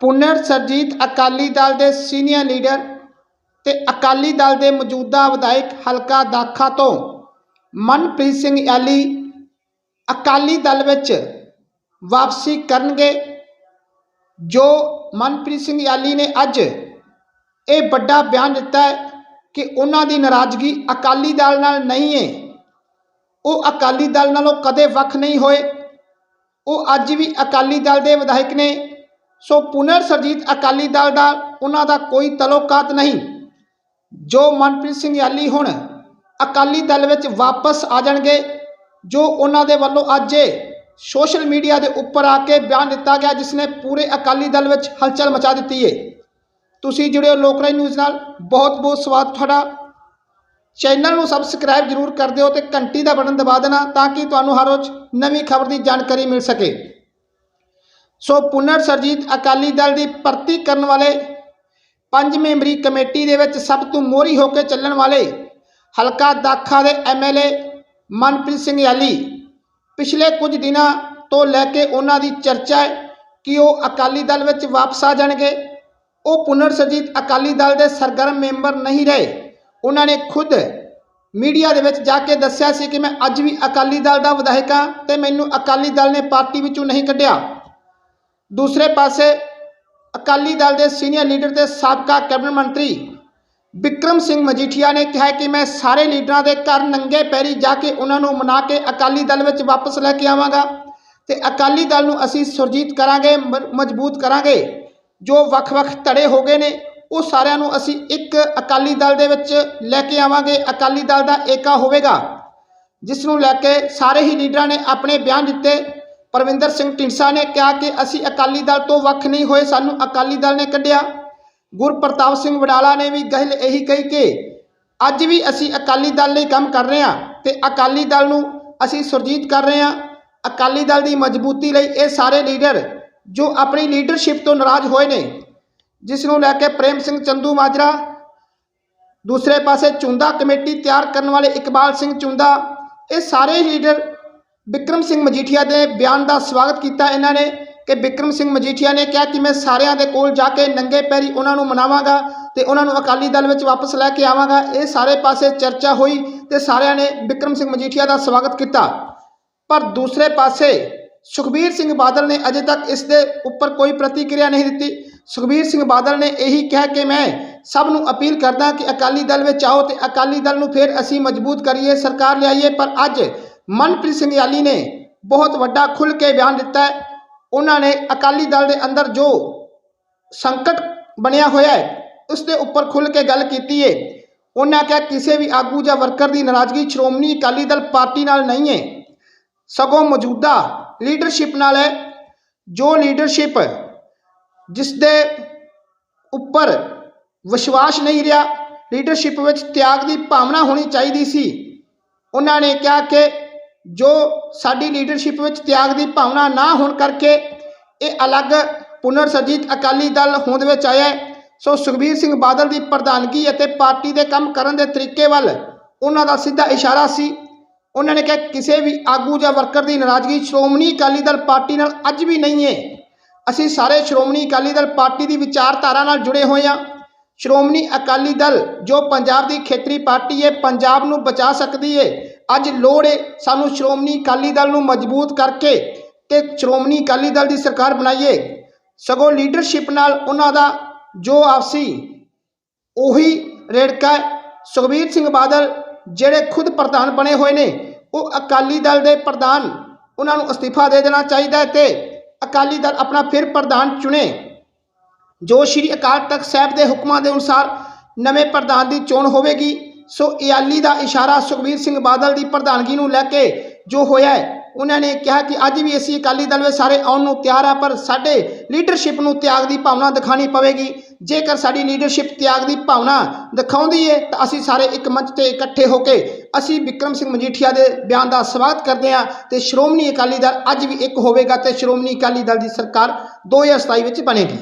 ਪੁਨਰ ਸਰਜੀਤ ਅਕਾਲੀ ਦਲ ਦੇ senior leader ਤੇ ਅਕਾਲੀ ਦਲ ਦੇ ਮੌਜੂਦਾ ਵਿਧਾਇਕ ਹਲਕਾ ਦਾਖਾ ਤੋਂ ਮਨਪ੍ਰੀਤ ਸਿੰਘ ਯਾਲੀ ਅਕਾਲੀ ਦਲ ਵਿੱਚ ਵਾਪਸੀ ਕਰਨਗੇ, ਜੋ ਮਨਪ੍ਰੀਤ ਸਿੰਘ ਯਾਲੀ ਨੇ ਅੱਜ ਇਹ ਵੱਡਾ ਬਿਆਨ ਦਿੱਤਾ ਹੈ ਕਿ ਉਹਨਾਂ ਦੀ ਨਾਰਾਜ਼ਗੀ ਅਕਾਲੀ ਦਲ ਨਾਲ ਨਹੀਂ ਹੈ। ਉਹ ਅਕਾਲੀ ਦਲ ਨਾਲੋਂ ਕਦੇ ਵੱਖ ਨਹੀਂ ਹੋਏ। ਉਹ ਅੱਜ ਵੀ ਅਕਾਲੀ ਦਲ ਦੇ ਵਿਧਾਇਕ ਨੇ ਸੋ ਪੁਨਰ ਸਰਜੀਤ ਅਕਾਲੀ ਦਲ ਦਾ ਉਹਨਾਂ ਦਾ ਕੋਈ ਤਲੋਕਾਤ ਨਹੀਂ। ਜੋ ਮਨਪ੍ਰੀਤ ਸਿੰਘ ਯਾਲੀ ਹੁਣ ਅਕਾਲੀ ਦਲ ਵਿੱਚ ਵਾਪਸ ਆ ਜਾਣਗੇ, ਜੋ ਉਹਨਾਂ ਦੇ ਵੱਲੋਂ ਅੱਜ ਸੋਸ਼ਲ ਮੀਡੀਆ ਦੇ ਉੱਪਰ ਆ ਕੇ ਬਿਆਨ ਦਿੱਤਾ ਗਿਆ, ਜਿਸ ਨੇ ਪੂਰੇ ਅਕਾਲੀ ਦਲ ਵਿੱਚ ਹਲਚਲ ਮਚਾ ਦਿੱਤੀ ਹੈ ਤੁਸੀਂ ਜੁੜਿਓ ਹੋ ਲੋਕਰਾਈ ਨਿਊਜ਼ ਨਾਲ। ਬਹੁਤ ਬਹੁਤ ਸਵਾਗਤ ਤੁਹਾਡਾ। ਚੈਨਲ ਨੂੰ ਸਬਸਕ੍ਰਾਈਬ ਜਰੂਰ ਕਰ ਦਿਓ ਤੇ ਘੰਟੀ ਦਾ ਬਟਨ ਦਬਾ ਦੇਣਾ ਤਾਂ ਕਿ ਤੁਹਾਨੂੰ ਹਰ ਰੋਜ਼ ਨਵੀਂ ਖਬਰ ਦੀ ਜਾਣਕਾਰੀ ਮਿਲ ਸਕੇ। ਸੋ ਪੁਨਰ ਸਰਜੀਤ ਅਕਾਲੀ ਦਲ ਦੀ ਭਰਤੀ ਕਰਨ ਵਾਲੇ ਪੰਜ ਮੈਂਬਰੀ ਕਮੇਟੀ ਦੇ ਵਿੱਚ ਸਭ ਤੋਂ ਮੋਹਰੀ ਹੋ ਕੇ ਚੱਲਣ ਵਾਲੇ ਹਲਕਾ ਦਾਖਾ ਦੇ ਐਮਐਲਏ ਮਨਪ੍ਰੀਤ ਸਿੰਘ ਯਾਲੀ ਪਿਛਲੇ ਕੁਝ ਦਿਨਾਂ ਤੋਂ ਲੈ ਕੇ ਉਹਨਾਂ ਦੀ ਚਰਚਾ ਹੈ ਕਿ ਉਹ ਅਕਾਲੀ ਦਲ ਵਿੱਚ ਵਾਪਸ ਆ ਜਾਣਗੇ। ਉਹ ਪੁਨਰ ਸਰਜੀਤ ਅਕਾਲੀ ਦਲ ਦੇ ਸਰਗਰਮ ਮੈਂਬਰ ਨਹੀਂ ਰਹੇ। ਉਹਨਾਂ ਨੇ ਖੁਦ ਮੀਡੀਆ ਦੇ ਵਿੱਚ ਜਾ ਕੇ ਦੱਸਿਆ ਸੀ ਕਿ ਮੈਂ ਅੱਜ ਵੀ ਅਕਾਲੀ ਦਲ ਦਾ ਵਿਧਾਇਕ ਹਾਂ ਤੇ ਮੈਨੂੰ ਅਕਾਲੀ ਦਲ ਨੇ ਪਾਰਟੀ ਵਿੱਚੋਂ ਨਹੀਂ ਕੱਢਿਆ। ਦੂਸਰੇ ਪਾਸੇ ਅਕਾਲੀ ਦਲ ਦੇ ਸੀਨੀਅਰ ਲੀਡਰ ਤੇ ਸਾਬਕਾ ਕੈਬਨਿਟ ਮੰਤਰੀ ਵਿਕਰਮ ਸਿੰਘ ਮਜੀਠੀਆ ਨੇ ਕਿਹਾ ਕਿ ਮੈਂ ਸਾਰੇ ਲੀਡਰਾਂ ਦੇ ਘਰ ਨੰਗੇ ਪੈਰੀ ਜਾ ਕੇ ਉਹਨਾਂ ਨੂੰ ਮਨਾ ਕੇ ਅਕਾਲੀ ਦਲ ਵਿੱਚ ਵਾਪਸ ਲੈ ਕੇ ਆਵਾਂਗਾ ਤੇ ਅਕਾਲੀ ਦਲ ਨੂੰ ਅਸੀਂ ਸੁਰਜੀਤ ਕਰਾਂਗੇ ਮ- ਮਜ਼ਬੂਤ ਕਰਾਂਗੇ। ਜੋ ਵੱਖ-ਵੱਖ ਧੜੇ ਹੋ ਗਏ ਨੇ, ਉਹ ਸਾਰਿਆਂ ਨੂੰ ਅਸੀਂ ਇੱਕ ਅਕਾਲੀ ਦਲ ਦੇ ਵਿੱਚ ਲੈ ਕੇ ਆਵਾਂਗੇ। ਅਕਾਲੀ ਦਲ ਦਾ ਏਕਾ ਹੋਵੇਗਾ, ਜਿਸ ਨੂੰ ਲੈ ਕੇ ਸਾਰੇ ਹੀ ਲੀਡਰਾਂ ਨੇ ਆਪਣੇ ਬਿਆਨ ਦਿੱਤੇ। ਪਰਵਿੰਦਰ ਸਿੰਘ ਢੀਂਡਸਾ ਨੇ ਕਿਹਾ ਕਿ ਅਸੀਂ ਅਕਾਲੀ ਦਲ ਤੋਂ ਵੱਖ ਨਹੀਂ ਹੋਏ, ਸਾਨੂੰ ਅਕਾਲੀ ਦਲ ਨੇ ਕੱਢਿਆ। ਗੁਰਪ੍ਰਤਾਪ ਸਿੰਘ ਵਡਾਲਾ ਨੇ ਵੀ ਗੱਲ ਇਹੀ ਕਹੀ ਕਿ ਅੱਜ ਵੀ ਅਸੀਂ ਅਕਾਲੀ ਦਲ ਲਈ ਕੰਮ ਕਰ ਰਹੇ ਹਾਂ ਤੇ ਅਕਾਲੀ ਦਲ ਨੂੰ ਅਸੀਂ ਸੁਰਜੀਤ ਕਰ ਰਹੇ ਹਾਂ। ਅਕਾਲੀ ਦਲ ਦੀ ਮਜ਼ਬੂਤੀ ਲਈ ਇਹ ਸਾਰੇ ਲੀਡਰ ਜੋ ਆਪਣੀ ਲੀਡਰਸ਼ਿਪ ਤੋਂ ਨਾਰਾਜ਼ ਹੋਏ ਨੇ, ਜਿਸ ਨੂੰ ਲੈ ਕੇ ਪ੍ਰੇਮ ਸਿੰਘ ਚੰਦੂ ਮਾਜਰਾ, ਦੂਸਰੇ ਪਾਸੇ ਚੁੰਦਾ ਕਮੇਟੀ ਤਿਆਰ ਕਰਨ ਵਾਲੇ ਇਕਬਾਲ ਸਿੰਘ ਚੁੰਦਾ, ਇਹ ਸਾਰੇ ਲੀਡਰ ਵਿਕਰਮ ਸਿੰਘ ਮਜੀਠੀਆ ਦੇ ਬਿਆਨ ਦਾ ਸਵਾਗਤ ਕੀਤਾ ਇਹਨਾਂ ਨੇ ਕਿ ਵਿਕਰਮ ਸਿੰਘ ਮਜੀਠੀਆ ਨੇ ਕਿਹਾ ਕਿ ਮੈਂ ਸਾਰਿਆਂ ਦੇ ਕੋਲ ਜਾ ਕੇ ਨੰਗੇ ਪੈਰੀ ਉਹਨਾਂ ਨੂੰ ਮਨਾਵਾਂਗਾ ਤੇ ਉਹਨਾਂ ਨੂੰ ਅਕਾਲੀ ਦਲ ਵਿੱਚ ਵਾਪਸ ਲੈ ਕੇ ਆਵਾਂਗਾ। ਇਹ ਸਾਰੇ ਪਾਸੇ ਚਰਚਾ ਹੋਈ ਤੇ ਸਾਰਿਆਂ ਨੇ ਵਿਕਰਮ ਸਿੰਘ ਮਜੀਠੀਆ ਦਾ ਸਵਾਗਤ ਕੀਤਾ। ਪਰ ਦੂਸਰੇ ਪਾਸੇ ਸੁਖਬੀਰ ਸਿੰਘ ਬਾਦਲ ਨੇ ਅਜੇ ਤੱਕ ਇਸ ਦੇ ਉੱਪਰ ਕੋਈ ਪ੍ਰਤੀਕਿਰਿਆ ਨਹੀਂ ਦਿੱਤੀ। ਸੁਖਬੀਰ ਸਿੰਘ ਬਾਦਲ ਨੇ ਇਹੀ ਕਿਹਾ ਕਿ ਮੈਂ ਸਭ ਨੂੰ ਅਪੀਲ ਕਰਦਾ ਕਿ ਅਕਾਲੀ ਦਲ ਵਿੱਚ ਆਓ ਤੇ ਅਕਾਲੀ ਦਲ ਨੂੰ ਫਿਰ ਅਸੀਂ ਮਜ਼ਬੂਤ ਕਰੀਏ, ਸਰਕਾਰ ਲਿਆਈਏ। ਪਰ ਅੱਜ ਮਨਪ੍ਰੀਤ ਸਿੰਘ ਯਾਲੀ ਨੇ ਬਹੁਤ ਵੱਡਾ ਖੁੱਲ੍ਹ ਕੇ ਬਿਆਨ ਦਿੱਤਾ ਹੈ। ਉਹਨਾਂ ਨੇ ਅਕਾਲੀ ਦਲ ਦੇ ਅੰਦਰ ਜੋ ਸੰਕਟ ਬਣਿਆ ਹੋਇਆ ਹੈ, ਉਸ ਦੇ ਉੱਪਰ ਖੁੱਲ੍ਹ ਕੇ ਗੱਲ ਕੀਤੀ ਹੈ ਉਹਨਾਂ ਕਿਹਾ, ਕਿਸੇ ਵੀ ਆਗੂ ਜਾਂ ਵਰਕਰ ਦੀ ਨਾਰਾਜ਼ਗੀ ਸ਼੍ਰੋਮਣੀ ਅਕਾਲੀ ਦਲ ਪਾਰਟੀ ਨਾਲ ਨਹੀਂ ਹੈ ਸਗੋਂ ਮੌਜੂਦਾ ਲੀਡਰਸ਼ਿਪ ਨਾਲ ਹੈ। ਜੋ ਲੀਡਰਸ਼ਿਪ ਜਿਸ ਦੇ ਉੱਪਰ ਵਿਸ਼ਵਾਸ ਨਹੀਂ ਰਿਹਾ, ਲੀਡਰਸ਼ਿਪ ਵਿੱਚ ਤਿਆਗ ਦੀ ਭਾਵਨਾ ਹੋਣੀ ਚਾਹੀਦੀ ਸੀ। ਉਹਨਾਂ ਨੇ ਕਿਹਾ ਕਿ ਜੋ ਸਾਡੀ ਲੀਡਰਸ਼ਿਪ ਵਿੱਚ ਤਿਆਗ ਦੀ ਭਾਵਨਾ ਨਾ ਹੋਣ ਕਰਕੇ ਇਹ ਅਲੱਗ ਪੁਨਰ ਸਰਜੀਤ ਅਕਾਲੀ ਦਲ ਹੋਂਦ ਵਿੱਚ ਆਇਆ ਸੋ ਸੁਖਬੀਰ ਸਿੰਘ ਬਾਦਲ ਦੀ ਪ੍ਰਧਾਨਗੀ ਅਤੇ ਪਾਰਟੀ ਦੇ ਕੰਮ ਕਰਨ ਦੇ ਤਰੀਕੇ ਵੱਲ ਉਹਨਾਂ ਦਾ ਸਿੱਧਾ ਇਸ਼ਾਰਾ ਸੀ। ਉਹਨਾਂ ਨੇ ਕਿਹਾ, ਕਿਸੇ ਵੀ ਆਗੂ ਜਾਂ ਵਰਕਰ ਦੀ ਨਾਰਾਜ਼ਗੀ ਸ਼੍ਰੋਮਣੀ ਅਕਾਲੀ ਦਲ ਪਾਰਟੀ ਨਾਲ ਅੱਜ ਵੀ ਨਹੀਂ ਹੈ। ਅਸੀਂ ਸਾਰੇ ਸ਼੍ਰੋਮਣੀ ਅਕਾਲੀ ਦਲ ਪਾਰਟੀ ਦੀ ਵਿਚਾਰਧਾਰਾ ਨਾਲ ਜੁੜੇ ਹੋਏ ਹਾਂ। ਸ਼੍ਰੋਮਣੀ ਅਕਾਲੀ ਦਲ, ਜੋ ਪੰਜਾਬ ਦੀ ਖੇਤਰੀ ਪਾਰਟੀ ਹੈ, ਪੰਜਾਬ ਨੂੰ ਬਚਾ ਸਕਦੀ ਹੈ। ਅੱਜ ਲੋੜ ਹੈ ਸਾਨੂੰ ਸ਼੍ਰੋਮਣੀ ਅਕਾਲੀ ਦਲ ਨੂੰ ਮਜ਼ਬੂਤ ਕਰਕੇ ਤੇ ਸ਼੍ਰੋਮਣੀ ਅਕਾਲੀ ਦਲ ਦੀ ਸਰਕਾਰ ਬਣਾਈਏ। ਸਗੋਂ ਲੀਡਰਸ਼ਿਪ ਨਾਲ ਉਹਨਾਂ ਦਾ ਜੋ ਆਪਸੀ ਉਹੀ ਰੇੜਕਾ ਸੁਖਬੀਰ ਸਿੰਘ ਬਾਦਲ ਜਿਹੜੇ ਖੁਦ ਪ੍ਰਧਾਨ ਬਣੇ ਹੋਏ ਨੇ, ਉਹ ਅਕਾਲੀ ਦਲ ਦੇ ਪ੍ਰਧਾਨ, ਉਹਨਾਂ ਨੂੰ ਅਸਤੀਫਾ ਦੇ ਦੇਣਾ ਚਾਹੀਦਾ ਹੈ ਤੇ ਅਕਾਲੀ ਦਲ ਆਪਣਾ ਫਿਰ ਪ੍ਰਧਾਨ ਚੁਣੇ। ਜੋ ਸ਼੍ਰੀ ਅਕਾਲ ਤਖਤ ਸਾਹਿਬ ਦੇ ਹੁਕਮਾਂ ਦੇ ਅਨੁਸਾਰ ਨਵੇਂ ਪ੍ਰਧਾਨ ਦੀ ਚੋਣ ਹੋਵੇਗੀ, ਸੋ ਇਆਲੀ ਦਾ ਇਸ਼ਾਰਾ ਸੁਖਬੀਰ ਸਿੰਘ ਬਾਦਲ ਦੀ ਪ੍ਰਧਾਨਗੀ ਨੂੰ ਲੈ ਕੇ ਜੋ ਹੋਇਆ ਹੈ, ਉਹਨਾਂ ਨੇ ਕਿਹਾ ਕਿ ਅੱਜ ਵੀ ਅਸੀਂ ਅਕਾਲੀ ਦਲ ਵਿੱਚ ਸਾਰੇ ਆਉਣ ਨੂੰ ਤਿਆਰ ਆ, ਪਰ ਸਾਡੇ ਲੀਡਰਸ਼ਿਪ ਨੂੰ ਤਿਆਗ ਦੀ ਭਾਵਨਾ ਦਿਖਾਣੀ ਪਵੇਗੀ। ਜੇਕਰ ਸਾਡੀ ਲੀਡਰਸ਼ਿਪ ਤਿਆਗ ਦੀ ਭਾਵਨਾ ਦਿਖਾਉਂਦੀ ਹੈ ਤਾਂ ਅਸੀਂ ਸਾਰੇ ਇੱਕ ਮੰਚ ਤੇ ਇਕੱਠੇ ਹੋ ਕੇ ਅਸੀਂ ਵਿਕਰਮ ਸਿੰਘ ਮਜੀਠੀਆ ਦੇ ਬਿਆਨ ਦਾ ਸਵਾਗਤ ਕਰਦੇ ਹਾਂ ਤੇ ਸ਼੍ਰੋਮਣੀ ਅਕਾਲੀ ਦਲ ਅੱਜ ਵੀ ਇੱਕ ਹੋਵੇਗਾ ਤੇ ਸ਼੍ਰੋਮਣੀ ਅਕਾਲੀ ਦਲ ਦੀ ਸਰਕਾਰ 2027 ਵਿੱਚ ਬਣੇਗੀ।